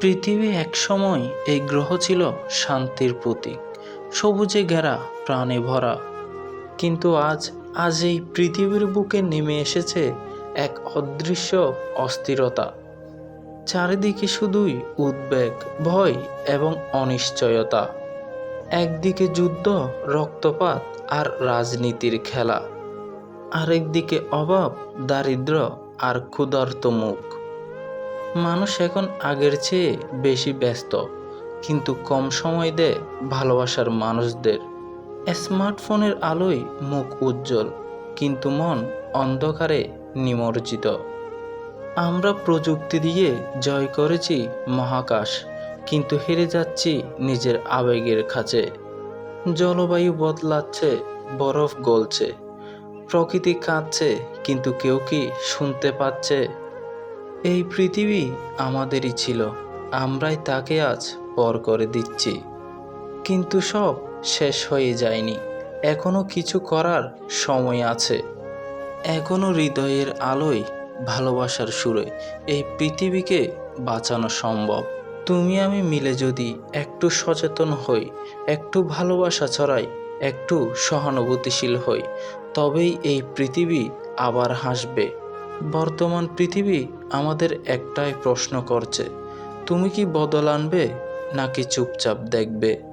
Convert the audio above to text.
পৃথিবী একসময় এই গ্রহ ছিল শান্তির প্রতীক, সবুজে ঘেরা, প্রাণে ভরা। কিন্তু আজ আজ এই পৃথিবীর বুকে নেমে এসেছে এক অদৃশ্য অস্থিরতা। চারিদিকে শুধুই উদ্বেগ, ভয় এবং অনিশ্চয়তা। একদিকে যুদ্ধ, রক্তপাত আর রাজনীতির খেলা। আরেকদিকে অভাব দারিদ্র আর ক্ষুধার্ত মুখ। মানুষ এখন আগের চেয়ে বেশি ব্যস্ত, কিন্তু কম সময় দেয় ভালোবাসার মানুষদের। স্মার্টফোনের আলোয় মুখ উজ্জ্বল, কিন্তু মন অন্ধকারে নিমজ্জিত। আমরা প্রযুক্তি দিয়ে জয় করেছি মহাকাশ, কিন্তু হেরে যাচ্ছি নিজের আবেগের কাছে জলবায়ু বদলাচ্ছে, বরফ গলছে, প্রকৃতি কাঁদছে, কিন্তু কেউ কি শুনতে পাচ্ছে এই পৃথিবী আমাদেরই ছিল। আমরাই তাকে আজ পর করে দিচ্ছি। কিন্তু সব শেষ হয়ে যায়নি। এখনও কিছু করার সময় আছে। এখনও হৃদয়ের আলোয় ভালোবাসার সুরে এই পৃথিবীকে বাঁচানো সম্ভব। তুমি আমি মিলে যদি একটু সচেতন হই, একটু ভালোবাসা ছড়াই, একটু সহানুভূতিশীল হই, তবেই এই পৃথিবী আবার হাসবে। বর্তমান পৃথিবী আমাদের একটাই প্রশ্ন করছে তুমি কি বদল আনবে নাকি চুপচাপ দেখবে?